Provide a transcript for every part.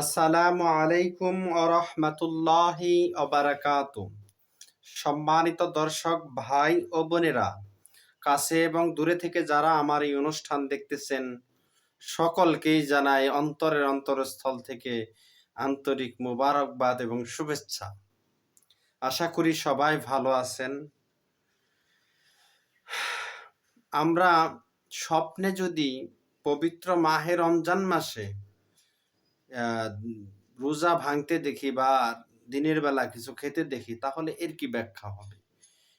আসসালামু আলাইকুম আরহামতুল্লাহি অবারাকাত সম্মানিত দর্শক ভাই ও বোনেরা, কাছে এবং দূরে থেকে যারা আমার এই অনুষ্ঠান দেখতেছেন, সকলকেই জানাই অন্তরের অন্তরস্থল থেকে আন্তরিক মুবারকবাদ এবং শুভেচ্ছা। আশা করি সবাই ভালো আছেন। আমরা স্বপ্নে যদি পবিত্র মাহে রমজান মাসে রোজা ভাঙতে দেখি বা দিনের বেলা কিছু খেতে দেখি, তাহলে এর কি ব্যাখ্যা হবে?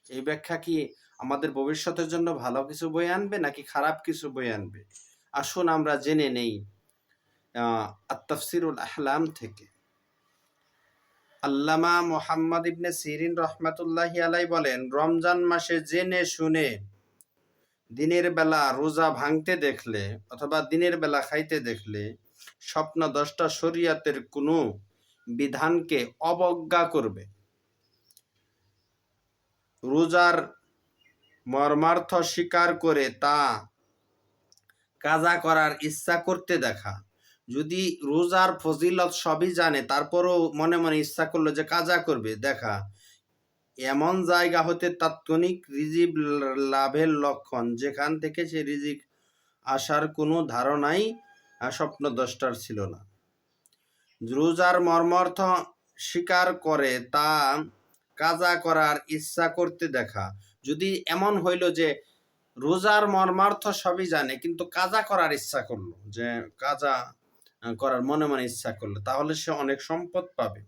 এই ব্যাখ্যা কি আমাদের ভবিষ্যতের জন্য ভালো কিছু বই আনবে নাকি খারাপ কিছু বই আনবে? আসুন আমরা জেনে নেই আত-তাফসিরুল আহলাম থেকে। আল্লামা মোহাম্মদ ইবনে সিরিন রহমাতুল্লাহি আলাই বলেন, রমজান মাসে জেনে শুনে দিনের বেলা রোজা ভাঙতে দেখলে অথবা দিনের বেলা খাইতে দেখলে স্বপ্ন দশটা শরিয়াতের কোনো বিধানকে অবজ্ঞা করবে। রোজার মর্মার্থ স্বীকার করে তা কাজা করার ইচ্ছা করতে দেখা। যদি রোজার ফজিলত সবই জানে, তারপরও মনে মনে ইচ্ছা করল যে কাজা করবে, দেখা। এমন জায়গা হতে তাৎক্ষণিক রিজিব লাভের লক্ষণ, যেখান থেকে সে রিজিক আসার কোনো ধারণাই স্বপ্ন দশটার ছিল না। রোজার মর্মর্থ স্বীকার করে তা কাজা করার ইচ্ছা করতে দেখা। যদি এমন হইল যে রোজার মর্মার্থ সবই জানে, কিন্তু কাজা করার ইচ্ছা করল, যে কাজা করার মনে মনে ইচ্ছা করল, তাহলে সে অনেক সম্পদ পাবে।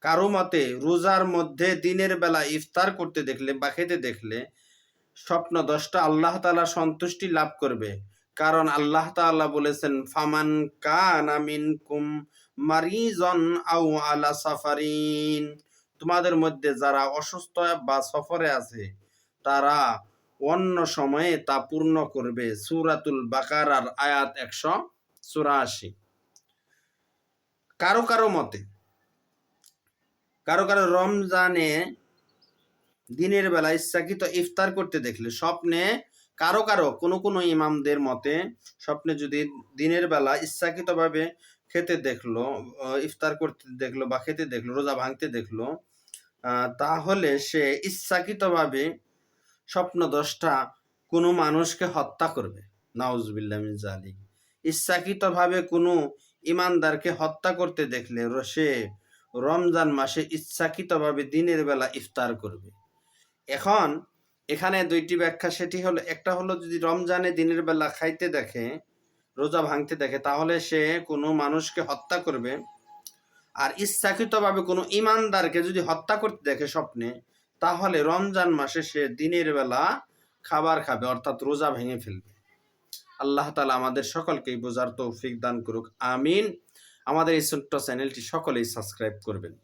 কারও মতে, রোজার মধ্যে দিনের বেলা ইফতার করতে দেখলে বা খেতে দেখলে স্বপ্ন দশটা আল্লাহ তাআলা সন্তুষ্টি লাভ করবে। কারণ আল্লাহ তাআলা বলেছেন, ফামান কানা মিনকুম মারিজন আও আলা সাফারিন। তোমাদের মধ্যে যারা অসুস্থ বা সফরে আছে, তারা অন্য সময়ে তা পূর্ণ করবে। সূরাতুল বাকারার আয়াত একশো চুরাশি। কারও কারও মতে, কারও কারও রমজানে দিনের বেলা ইচ্ছাকৃত ইফতার করতে দেখলে স্বপ্নে কারও কারও, কোনো কোনো ইমামদের মতে স্বপ্নে যদি দিনের বেলা ইচ্ছাকৃতভাবে খেতে দেখল ইফতার করতে দেখল বা খেতে দেখল, রোজা ভাঙতে দেখল তাহলে সে ইচ্ছাকৃতভাবে স্বপ্ন দশটা কোনো মানুষকে হত্যা করবে। নাউজবিল্লাহ মিন জালিক ইচ্ছাকৃতভাবে কোনো ইমানদারকে হত্যা করতে দেখলে সে রমজান মাসে ইচ্ছাকৃতভাবে দিনের বেলা ইফতার করবে। এখন এখানে দুইটি ব্যাখ্যা, সেটি হলো, একটা হলো যদি রমজানে দিনের বেলা খাইতে দেখে, রোজা ভাঙতে দেখে, তাহলে সে কোনো মানুষকে হত্যা করবে। আর ইচ্ছাকৃতভাবে কোনো ইমানদারকে যদি হত্যা করতে দেখে স্বপ্নে, তাহলে রমজান মাসে সে দিনের বেলা খাবার খাবে, অর্থাৎ রোজা ভেঙে ফেলবে। আল্লাহ তালা আমাদের সকলকেই বোঝার তৌফিক দান করুক, আমিন। আমাদের এই ছোট্ট চ্যানেলটি সকলেই সাবস্ক্রাইব করবেন।